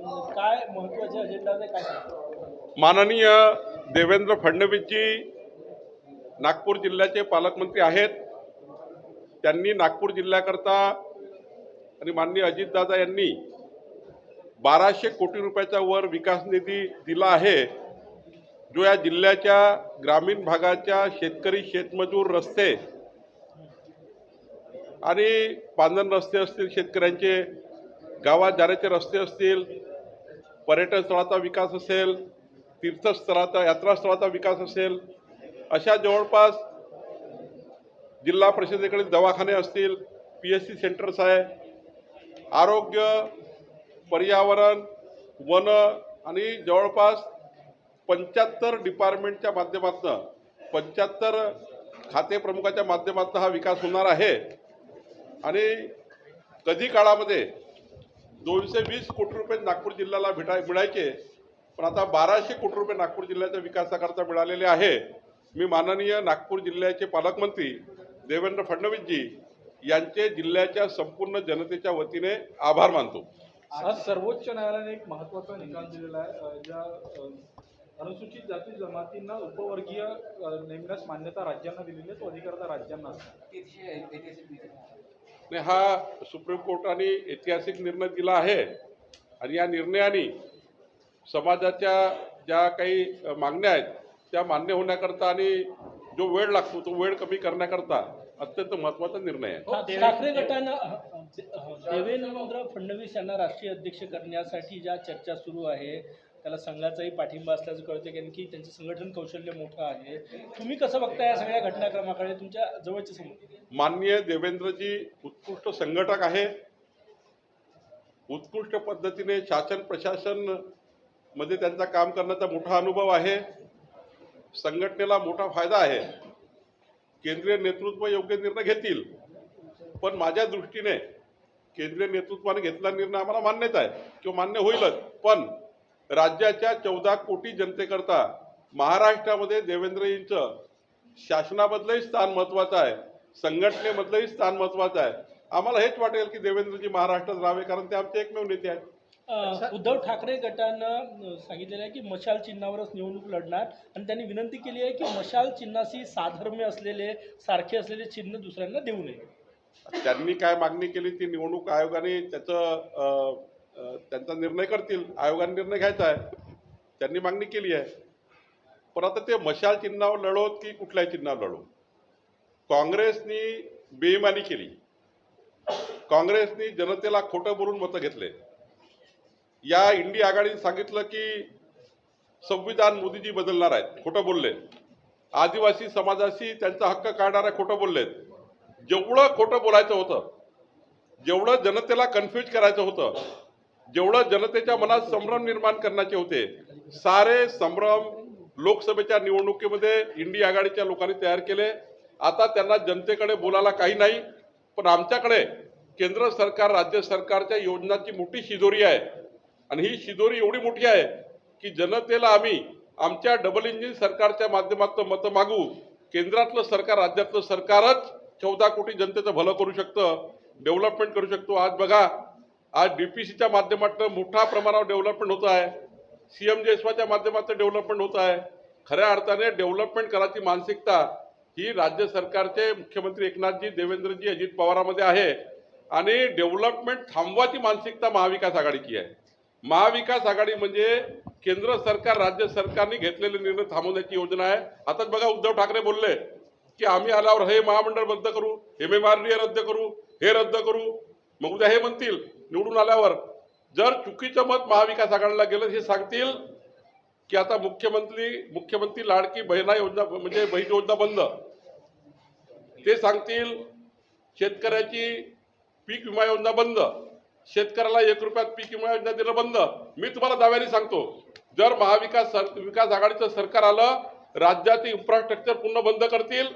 काय महत्त्वाचे अजेंडा काय माननीय देवेंद्र फडणवीसजी नागपूर जिल्ह्याचे पालकमंत्री आहेत. त्यांनी नागपूर जिल्ह्याकरता आणि माननीय अजितदादा यांनी बाराशे कोटी रुपयाचा वर विकास निधी दिला आहे. जो या जिल्ह्याच्या ग्रामीण भागाच्या शेतकरी शेतमजूर रस्ते आणि पांधन रस्ते असतील शेतकऱ्यांचे गावात जाण्याचे रस्ते असतील पर्यटन स्थळाचा विकास असेल तीर्थस्थळाचा यात्रास्थळाचा विकास असेल अशा जवळपास जिल्हा परिषदेकडे दवाखाने असतील पी एस सी सेंटर्स आहे आरोग्य पर्यावरण वन आणि जवळपास पंच्याहत्तर डिपार्टमेंटच्या माध्यमातून पंच्याहत्तर खाते प्रमुखाच्या माध्यमातून हा विकास होणार आहे. आणि कधी काळामध्ये दोनशे वीस कोटी रुपये नागपूर जिल्ह्याला भेटाय मिळायचे. पण आता बाराशे कोटी रुपये नागपूर जिल्ह्याच्या विकासाकरता मिळालेले आहे. मी माननीय नागपूर जिल्ह्याचे पालकमंत्री देवेंद्र फडणवीसजी यांचे जिल्ह्याच्या संपूर्ण जनतेच्या वतीने आभार मानतो. आज सर्वोच्च न्यायालयाने एक महत्त्वाचा निकाल दिलेला आहे. ज्या अनुसूचित जाती जमातींना उपवर्गीय नेमण्यास मान्यता राज्यांना दिलेली आहे तो अधिकार आता राज्यांना आणि हा सुप्रीम कोर्टाने ऐतिहासिक निर्णय दिला आहे. आणि या निर्णयाने समाजाच्या ज्या काही मागण्या आहेत त्या मान्य होण्याकरता आणि जो वेळ लागतो तो वेळ कमी करण्याकरता अत्यंत महत्त्वाचा निर्णय आहे. हो, ठाकरे गटानं देवेंद्र फडणवीस यांना राष्ट्रीय अध्यक्ष करण्यासाठी ज्या चर्चा सुरू आहे त्याला संघाचाही पाठिंबा असल्याचं कळतं कारण की त्यांचं संघटन कौशल्य मोठं आहे. तुम्ही कसं बघता या सगळ्या घटनाक्रमाकडे? तुमच्या जवळचे समोर. माननीय देवेंद्रजी उत्कृष्ट संघटक आहे. उत्कृष्ट पद्धतीने शासन प्रशासनमध्ये त्यांचा काम करण्याचा मोठा अनुभव आहे. संघटनेला मोठा फायदा आहे. केंद्रीय नेतृत्व योग्य निर्णय घेतील. पण माझ्या दृष्टीने केंद्रीय नेतृत्वाने घेतला निर्णय आम्हाला मान्यच आहे. किंवा मान्य होईलच. पण राज्याच्या चौदा कोटी जनतेकरता महाराष्ट्रामध्ये देवेंद्रजींचं शासनामधलंही स्थान महत्त्वाचं आहे संघटनेमधलंही स्थान महत्त्वाचं आहे. आम्हाला हेच वाटेल की देवेंद्रजी महाराष्ट्रात राहावे कारण ते आमचे एकमेव नेते आहेत. उद्धव ठाकरे गटानं सांगितलेलं आहे की मशाल चिन्हावरच निवडणूक लढणार. आणि त्यांनी विनंती केली आहे की मशाल चिन्हाशी साधर्म्य असलेले सारखे असलेले चिन्ह दुसऱ्यांना देऊ नये. त्यांनी काय मागणी केली ती निवडणूक आयोगाने त्याचं त्यांचा निर्णय करतील आयोगाने निर्णय घ्यायचा आहे. त्यांनी मागणी केली आहे. पण आता ते मशाल चिन्हावर लढवत की कुठल्याही चिन्हावर लढवत? काँग्रेसनी बेईमानी केली. काँग्रेसनी जनतेला खोटं बोलून मतं घेतले. या इंडिया आघाडीने सांगितलं की संविधान मोदीजी बदलणार आहेत. खोटं बोलले आदिवासी समाजाशी त्यांचा हक्क काढणारे खोटं बोललेत. जेवढं खोटं बोलायचं होतं जेवढं जनतेला कन्फ्यूज करायचं होतं जेवढं जनतेच्या मनात संभ्रम निर्माण करण्याचे होते सारे संभ्रम लोकसभेच्या निवडणुकीमध्ये इंडिया आघाडीच्या लोकांनी तयार केले. आता त्यांना जनतेकडे बोलायला काही नाही पण आमच्याकडे केंद्र सरकार राज्य सरकारच्या योजनाची मोठी शिदोरी आहे. आणि ही शिदोरी एवढी मोठी आहे की जनतेला आम्ही आमच्या डबल इंजिन सरकारच्या माध्यमातून मतं मागू केंद्रातलं सरकार राज्यातलं सरकारच चौदा कोटी जनतेचं भलं करू शकतं डेव्हलपमेंट करू शकतो. आज बघा आज डी पी सीच्या माध्यमातून मोठ्या प्रमाणावर डेव्हलपमेंट होत आहे. सी एम जेसवाच्या माध्यमातून डेव्हलपमेंट होत आहे. खऱ्या अर्थाने डेव्हलपमेंट करायची मानसिकता ही राज्य सरकारचे मुख्यमंत्री एकनाथजी देवेंद्रजी अजित पवारामध्ये आहे. आणि डेव्हलपमेंट थांबवाची मानसिकता महाविकास आघाडीची आहे. महाविकास आघाडी म्हणजे केंद्र सरकार राज्य सरकारने घेतलेले निर्णय थांबवण्याची योजना आहे. आताच बघा उद्धव ठाकरे बोलले की आम्ही आल्यावर हे महामंडळ रद्द करू एम एम आर डी रद्द करू हे रद्द करू. मग उद्या हे म्हणतील. निवडून आल्यावर जर चुकीचं मत महाविकास आघाडीला गेलं हे सांगतील की आता मुख्यमंत्री मुख्यमंत्री लाडकी बहिणा योजना म्हणजे बहीण योजना बंद. ते सांगतील शेतकऱ्याची पीक विमा योजना बंद. शेतकऱ्याला एक रुपयात पीक विमा योजना दिलं बंद. मी तुम्हाला दाव्याने सांगतो जर महाविकास सर विकास आघाडीचं सरकार आलं राज्याचे इन्फ्रास्ट्रक्चर पूर्ण बंद करतील.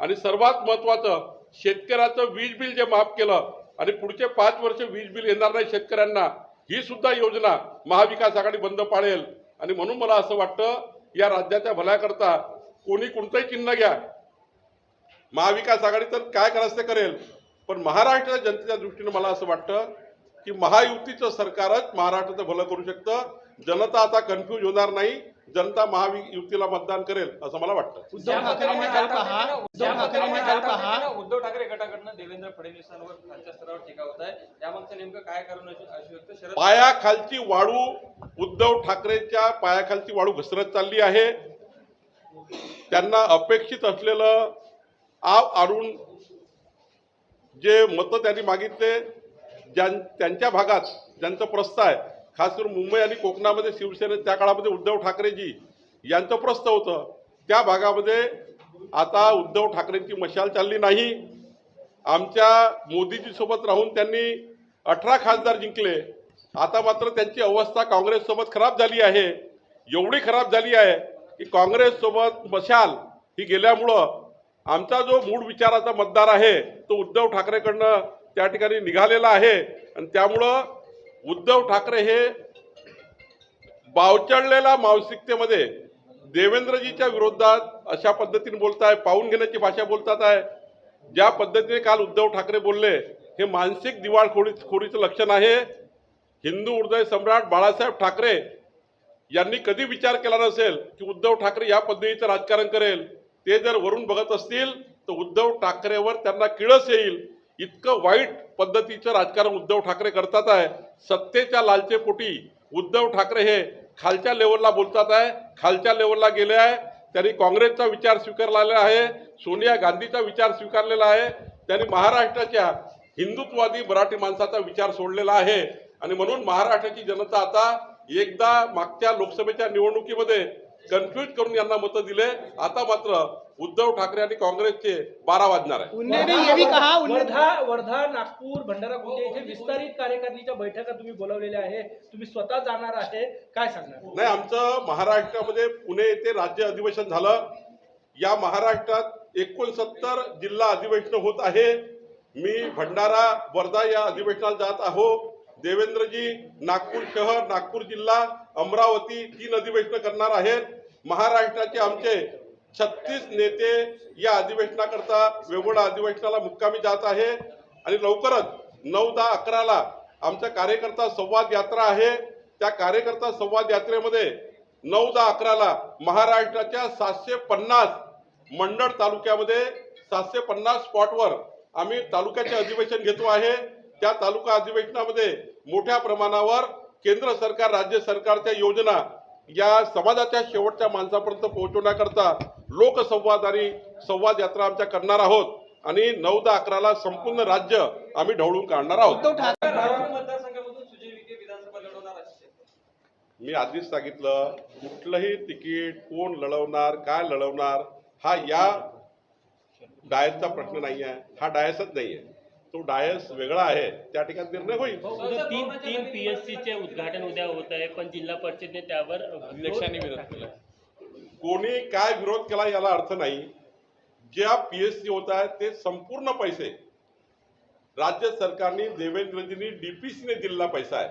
आणि सर्वात महत्त्वाचं शेतकऱ्याचं वीज बिल जे माफ केलं आणि पुढचे पाच वर्ष वीज बिल येणार नाही शेतकऱ्यांना ही सुद्धा योजना महाविकास आघाडी बंद पाडेल. आणि म्हणून मला असं वाटतं या राज्याच्या भल्याकरता कोणी कोणतंही चिन्ह घ्या. महाविकास आघाडी तर काय करायचं ते करेल? पण महाराष्ट्राच्या जनतेच्या दृष्टीनं मला असं वाटतं की महायुतीचं सरकारच महाराष्ट्राचं भलं करू शकतं. जनता आता कन्फ्यूज होणार नाही. जनता महायुतीला मतदान करेल असं मला वाटतं. उद्धव ठाकरेंनी काल पहा उद्धव ठाकरेंनी काल पहा उद्धव ठाकरे गटाकडनं देवेंद्र फडणवीसांवर खालच्या स्तरावर टीका होत आहे. यामागचं नेमकं काय कारण व्यक्त शरद पायाखालची वाळू उद्धव ठाकरेच्या पायाखालची वाळू घसरत चालली आहे. त्यांना अपेक्षित असलेलं आव आणून जे मतं त्यांनी मागितले ज्यां त्यांच्या भागात ज्यांचं प्रस्थ आहे खास करून मुंबई आणि कोकणामध्ये शिवसेनेत त्या काळामध्ये उद्धव ठाकरेजी यांचं प्रस्थ होतं. त्या भागामध्ये आता उद्धव ठाकरेंची मशाल चालली नाही. आमच्या मोदीजी सोबत राहून त्यांनी अठरा खासदार जिंकले. आता मात्र त्यांची अवस्था काँग्रेससोबत खराब झाली आहे. एवढी खराब झाली आहे की काँग्रेससोबत मशाल ही गेल्यामुळं आमचा जो मूळ विचाराचा मतदार आहे तो उद्धव ठाकरेकडनं त्या ठिकाणी निघालेला आहे. आणि त्यामुळं उद्धव ठाकरे हे बावचळलेल्या मानसिकतेमध्ये देवेंद्रजीच्या विरोधात अशा पद्धतीने बोलत आहे पाहून घेण्याची भाषा बोलतात आहे. ज्या पद्धतीने काल उद्धव ठाकरे बोलले हे मानसिक दिवाळखोरी खोरीचं लक्षण आहे. हिंदू हृदय सम्राट बाळासाहेब ठाकरे यांनी कधी विचार केला नसेल की उद्धव ठाकरे या पद्धतीचं राजकारण करेल? ते जर वरून बघत असतील तर उद्धव ठाकरेवर त्यांना किळस येईल. इतकं वाईट पद्धतीचं राजकारण उद्धव ठाकरे करतात आहे. सत्तेच्या लालचेपोटी उद्धव ठाकरे हे खालच्या लेवलला बोलतात आहे. खालच्या लेवलला गेले आहे. त्यांनी काँग्रेसचा विचार स्वीकारलेला आहे. सोनिया गांधीचा विचार स्वीकारलेला आहे. त्यांनी महाराष्ट्राच्या हिंदुत्ववादी मराठी माणसाचा विचार सोडलेला आहे. आणि म्हणून महाराष्ट्राची जनता आता एकदा मागच्या लोकसभेच्या निवडणुकीमध्ये कन्फ्यूज करून यांना मतं दिले. आता मात्र उद्धव ठाकरे आणि काँग्रेसचे बारा वाजणार आहे. उन्होंने ये भी कहा वर्धा वर्धा नागपूर भंडारा गोंदिया इथे विस्तारित कार्यकारिणीच्या बैठका तुम्ही बोलावलेल्या आहे. तुम्ही स्वतः जाणार आहे. काय सांगणार? नाही आमचं महाराष्ट्रामध्ये पुणे येथे राज्य अधिवेशन झालं. या महाराष्ट्रात एकोणसत्तर जिल्हा अधिवेशन होत आहे. मी भंडारा वर्धा या अधिवेशनाला जात आहो. देवेंद्रजी नागपूर शहर नागपूर जिल्हा अमरावती तीन अधिवेशनं करणार आहेत. महाराष्ट्राचे आमचे छत्तीस नेते या अधिवेशनाकरता वेगवेगळ्या अधिवेशनाला मुक्कामी जात आहे. आणि लवकरच नऊ दहा अकराला आमचा कार्यकर्ता संवाद यात्रा आहे. त्या कार्यकर्ता संवाद यात्रेमध्ये नऊ दहा अकराला महाराष्ट्राच्या सातशे पन्नास मंडळ तालुक्यामध्ये सातशे पन्नास स्पॉटवर आम्ही तालुक्याचे अधिवेशन घेतो आहे. त्या तालुका अधिवेशनामध्ये मोठ्या प्रमाणावर केंद्र सरकार राज्य सरकारच्या योजना या समाजाच्या शेवटच्या माणसापर्यंत पोहोचवण्याकरता लोकसंवाद आणि संवाद यात्रा आमच्या करणार आहोत. आणि नऊ दहा अकराला संपूर्ण राज्य आम्ही ढवळून काढणार आहोत. मी आधीच सांगितलं कुठलंही तिकीट कोण लढवणार काय लढवणार हा या डायसचा प्रश्न नाही आहे. हा डायसच नाही आहे. तो डायस वेगळा आहे. त्या ठिकाणी निर्णय होईल. उद्या तीन तीन पीएससी चे उद्घाटन उद्या होत आहे पण जिल्हा परिषदेने त्यावर अध्यक्षांनी विरोध केला. कोणी काय विरोध केला याला अर्थ नाही. ज्या पी एस सी होत आहेत ते संपूर्ण पैसे राज्य सरकारने देवेंद्रजींनी डीपीसीने दिलेला पैसा आहे.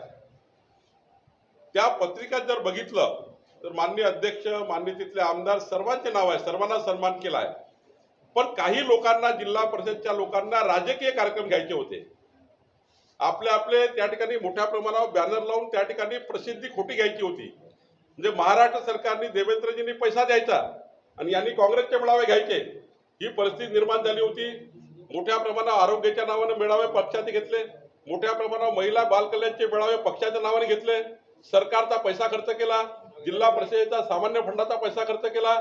त्या पत्रिकात जर बघितलं तर माननीय अध्यक्ष माननीय तिथले आमदार सर्वांचे नाव आहे सर्वांना सन्मान केला आहे. पण काही लोकांना जिल्हा परिषदच्या लोकांना राजकीय कार्यक्रम घ्यायचे होते. आपले आपले त्या ठिकाणी मोठ्या प्रमाणावर बॅनर लावून त्या ठिकाणी प्रसिद्धी खोटी घ्यायची होती. म्हणजे महाराष्ट्र सरकारने देवेंद्रजींनी पैसा द्यायचा आणि यांनी काँग्रेसचे मेळावे घ्यायचे. ही परिस्थिती निर्माण झाली होती. मोठ्या प्रमाणावर आरोग्याच्या नावाने मेळावे पक्षाने घेतले. मोठ्या प्रमाणावर महिला बालकल्याणचे मेळावे पक्षाच्या नावाने घेतले. सरकारचा पैसा खर्च केला. जिल्हा परिषदेचा सामान्य फंडाचा पैसा खर्च केला.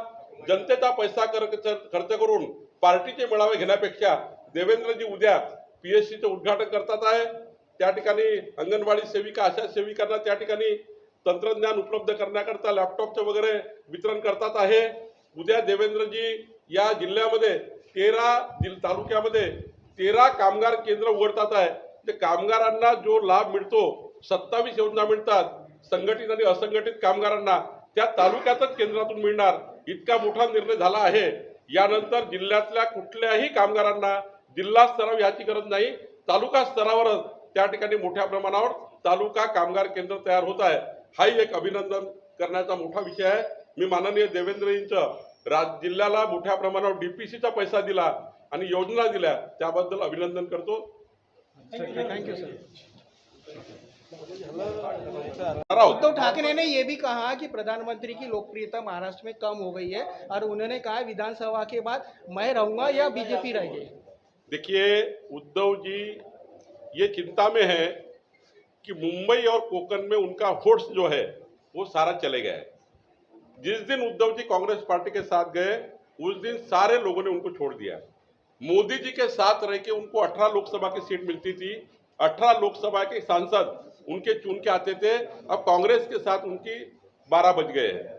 जनतेचा पैसा खर्च करून पार्टीचे मेळावे घेण्यापेक्षा देवेंद्रजी उद्या पीएससीचं उद्घाटन करतात आहे. त्या ठिकाणी अंगणवाडी सेविका अशा सेविकांना त्या ठिकाणी तंत्रज्ञान उपलब्ध करण्याकरता लॅपटॉपचं वगैरे वितरण करतात आहे. उद्या देवेंद्रजी या जिल्ह्यामध्ये तेरा जिल तालुक्यामध्ये तेरा कामगार केंद्र उघडतात आहे. ते कामगारांना जो लाभ मिळतो सत्तावीस योजना मिळतात संघटित आणि असंघटित कामगारांना त्या तालुक्यातच केंद्रातून मिळणार. इतका मोठा निर्णय झाला आहे. यानंतर जिल्ह्यातल्या कुठल्याही कामगारांना जिल्हा स्तरावर याची गरज नाही. तालुका स्तरावरच त्या ठिकाणी मोठ्या प्रमाणावर तालुका कामगार केंद्र तयार होत आहे. हाही एक अभिनंदन करण्याचा मोठा विषय आहे. मी माननीय देवेंद्रजींचं राज जिल्ह्याला मोठ्या प्रमाणावर डीपीसीचा पैसा दिला आणि योजना दिल्या त्याबद्दल अभिनंदन करतो. थँक्यू सर उद्धव ठाकरे ने ये भी कहा कि प्रधानमंत्री की लोकप्रियता महाराष्ट्र में कम हो गई है और उन्होंने कहा विधानसभा के बाद मैं रहूंगा या बीजेपी रहेगी देखिए उद्धव जी ये चिंता में है कि मुंबई और कोकण में उनका वोट्स जो है, वो सारा चले है। जिस दिन उद्धव जी कांग्रेस पार्टी के साथ गए, उस दिन सारे लोगों ने उनको छोड़ दिया। मोदी जी के साथ रह के उनको 18 लोकसभा की सीट मिलती थी। 18 लोकसभा के सांसद उनके चुन के आते थे। अब कांग्रेस के साथ उनकी 12 बज गए हैं।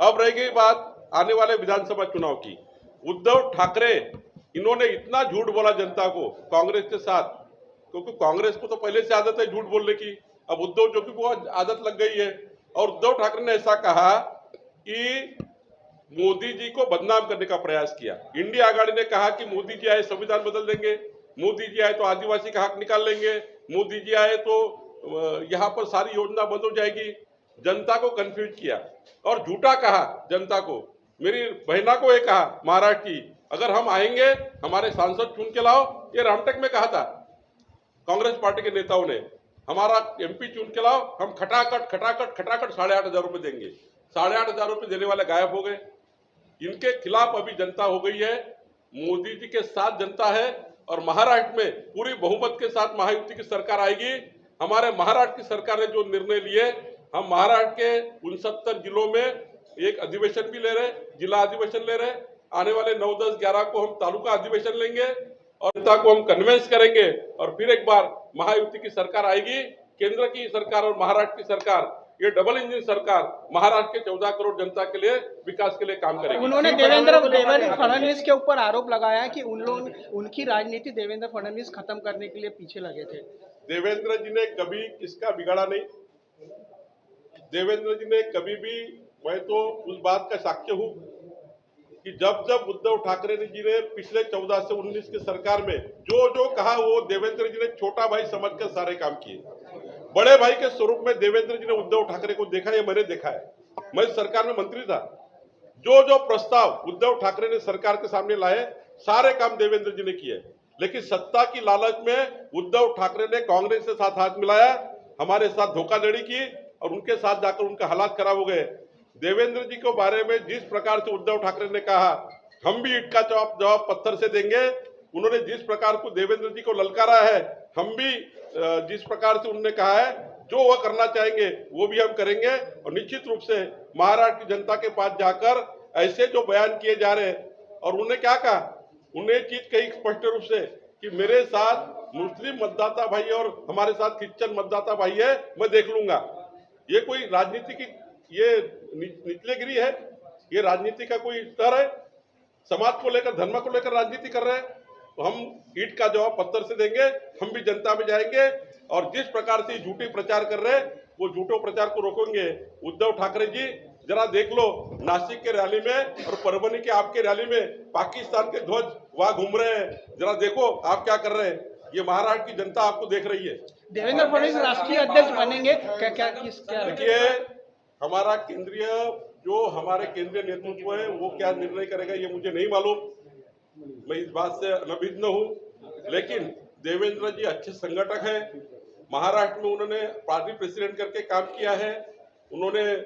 अब रह गई बात आने वाले विधानसभा चुनाव की। उद्धव ठाकरे, इन्होंने इतना झूठ बोला जनता को कांग्रेस के साथ। क्योंकि कांग्रेस को तो पहले से आदत है झूठ बोलने की। अब उद्धव जो कि वो आदत लग गई है। और उद्धव ठाकरे ने ऐसा कहा कि मोदी जी को बदनाम करने का प्रयास किया। इंडिया आघाड़ी ने कहा कि मोदी जी आए, संविधान बदल देंगे। मोदी जी आए तो आदिवासी का हक निकाल लेंगे। मोदी जी आए तो यहाँ पर सारी योजना बंद हो जाएगी। जनता को कंफ्यूज किया। और झूठा कहा जनता को। मेरी बहना को ये कहा, महाराष्ट्र की, अगर हम आएँगे, हमारे सांसद चुन के लाओ। ये रामटेक में कहा था। कांग्रेस पार्टी के नेताओं ने, हमारा एमपी चुन के लाओ, हम खटाखट खटाखट खटाखट साढ़े आठ हज़ार रुपये देंगे। साढ़े आठ हज़ार रुपये देने वाले गायब हो गए। इनके खिलाफ अभी जनता हो गई है, मोदी जी के साथ जनता है, और महाराष्ट्र में पूरी बहुमत के साथ महायुति की सरकार आएगी। हमारे महाराष्ट्र की सरकार ने जो निर्णय लिए, हम महाराष्ट्र के उनसत्तर जिलों में एक अधिवेशन भी ले रहे, जिला अधिवेशन ले रहे, आने वाले नौ, दस, ग्यारह को हम तालुका अधिवेशन लेंगे। और जनता को हम कन्विंस करेंगे और फिर एक बार महायुति की सरकार आएगी केंद्र की सरकार और महाराष्ट्र की सरकार ये डबल इंजन सरकार महाराष्ट्र के चौदह करोड़ जनता के लिए विकास के लिए काम करेगी। उन्होंने देवेंद्र देवेंद्र फडणवीस के ऊपर आरोप लगाया कि उन लोग उनकी राजनीति देवेंद्र फडणवीस खत्म करने के लिए पीछे लगे थे। देवेंद्र जी ने कभी किसका बिगाड़ा नहीं? देवेंद्र जी ने कभी भी मैं तो उस बात का साक्ष्य हूँ कि जब जब उद्धव ठाकरे जी ने पिछले 14 से 19 की सरकार में जो जो कहा, वो देवेंद्र जी ने छोटा भाई समझकर सारे काम किए। बड़े भाई के स्वरूप में देवेंद्र जी ने उद्धव ठाकरे को देखा, ये मैंने देखा है। मैं सरकार में मंत्री था। जो जो प्रस्ताव उद्धव ठाकरे ने सरकार के सामने लाए, सारे काम देवेंद्र जी ने किए। लेकिन सत्ता की लालच में उद्धव ठाकरे ने कांग्रेस के साथ हाथ मिलाया, हमारे साथ धोखाधड़ी की और उनके साथ जाकर उनका हालात खराब हो गए। देवेंद्र जी के बारे में जिस प्रकार से उद्धव ठाकरे ने कहा, हम भी ईट का जवाब जवाब पत्थर से देंगे। उन्होंने जिस प्रकार को देवेंद्र जी को ललकारा है, हम भी जिस प्रकार से उन्होंने कहा है, जो वह करना चाहेंगे, वो भी हम करेंगे। और निश्चित रूप से महाराष्ट्र की जनता के पास जाकर ऐसे जो बयान किए जा रहे हैं, और उन्होंने क्या कहा? उन्हें चीज़ कही स्पष्ट रूप से कि मेरे साथ मुस्लिम मतदाता भाई और हमारे साथ क्रिश्चियन मतदाता भाई है, मैं देख लूँगा। ये कोई राजनीति की ये नि- निचलेगिरी है ये राजनीति का कोई स्तर है समाज को लेकर धर्म को लेकर राजनीति कर रहे हैं तो हम ईट का जवाब पत्थर से देंगे हम भी जनता में जाएँगे और जिस प्रकार से झूठी प्रचार कर रहे हैं वो झूठो प्रचार को रोकेंगे। उद्धव ठाकरे जी जरा देख लो नासिक के रैली में और परभनी के आपके रैली में पाकिस्तान के ध्वज वहाँ घूम रहे हैं। जरा देखो आप क्या कर रहे हैं? ये महाराष्ट्र की जनता आपको देख रही है। देवेंद्र फडणवीस राष्ट्रीय अध्यक्ष बनेंगे क्या क्या किस क्या देखिए हमारा केंद्रीय, जो हमारे केंद्रीय नेतृत्व है, वो क्या निर्णय करेगा, ये मुझे नहीं मालूम। मैं इस बात से अनभिज्ञ हूँ। लेकिन देवेंद्र जी अच्छे संगठक हैं। महाराष्ट्र में उन्होंने पार्टी प्रेसिडेंट करके काम किया है। उन्होंने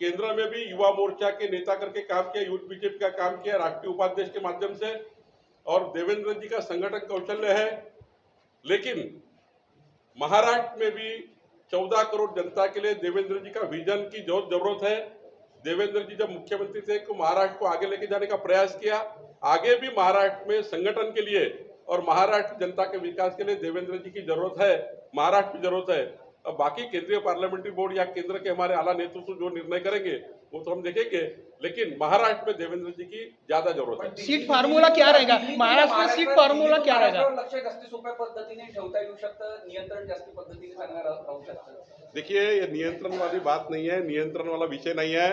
केंद्र में भी युवा मोर्चा के नेता करके काम किया यूथ बीजेपी का काम किया, राष्ट्रीय उपाध्यक्ष के माध्यम से। और देवेंद्र जी का संगठन कौशल्य है। लेकिन महाराष्ट्र में भी 14 करोड़ जनता के लिए देवेंद्र जी का विजन की जो ज़रूरत है। देवेंद्र जी जब मुख्यमंत्री थे तो महाराष्ट्र को आगे लेके जाने का प्रयास किया। आगे भी महाराष्ट्र में संगठन के लिए और महाराष्ट्र जनता के विकास के लिए देवेंद्र जी की ज़रूरत है, महाराष्ट्र की ज़रूरत है। अब बाकी केंद्रीय पार्लियामेंट्री बोर्ड या केंद्र के हमारे आला नेतृत्व जो निर्णय करेंगे वो तो हम देखेंगे लेकिन महाराष्ट्र में देवेंद्र जी की ज़्यादा ज़रूरत है। सीट फॉर्म्युला क्या रहेगा? महाराष्ट्र में सीट फॉर्म्युला क्या रहेगा? लक्ष जास्ती सोप्या पद्धतीने ठेवता येऊ शकतं नियंत्रण जास्ती पद्धतीने राहू राहू शकतं. देखिए ये नियंत्रण वाली बात नहीं है नियंत्रण वाला विषय नहीं है।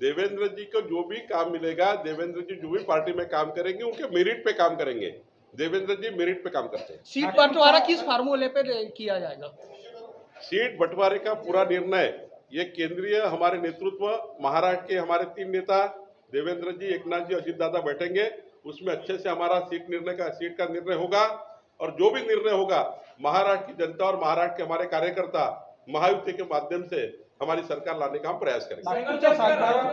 देवेंद्र जी को जो भी काम मिलेगा देवेंद्र जी जो भी पार्टी में काम करेंगे उनके मेरिट पे काम करेंगे। देवेंद्र जी मेरिट पे काम करते हैं। सीट बंटवारा किस फार्मूले पे किया जाएगा? सीट बंटवारे का पूरा निर्णय ये केंद्रीय हमारे नेतृत्व, महाराष्ट्र के हमारे तीन नेता, देवेंद्र जी, एकनाथ जी, अजीत दादा बैठेंगे। उसमें अच्छे से हमारा सीट निर्णय का, सीट का निर्णय होगा। और जो भी निर्णय होगा, महाराष्ट्र की जनता और महाराष्ट्र के हमारे कार्यकर्ता महायुक्ति के माध्यम से हमारी सरकार लाने का हम प्रयास करेंगे।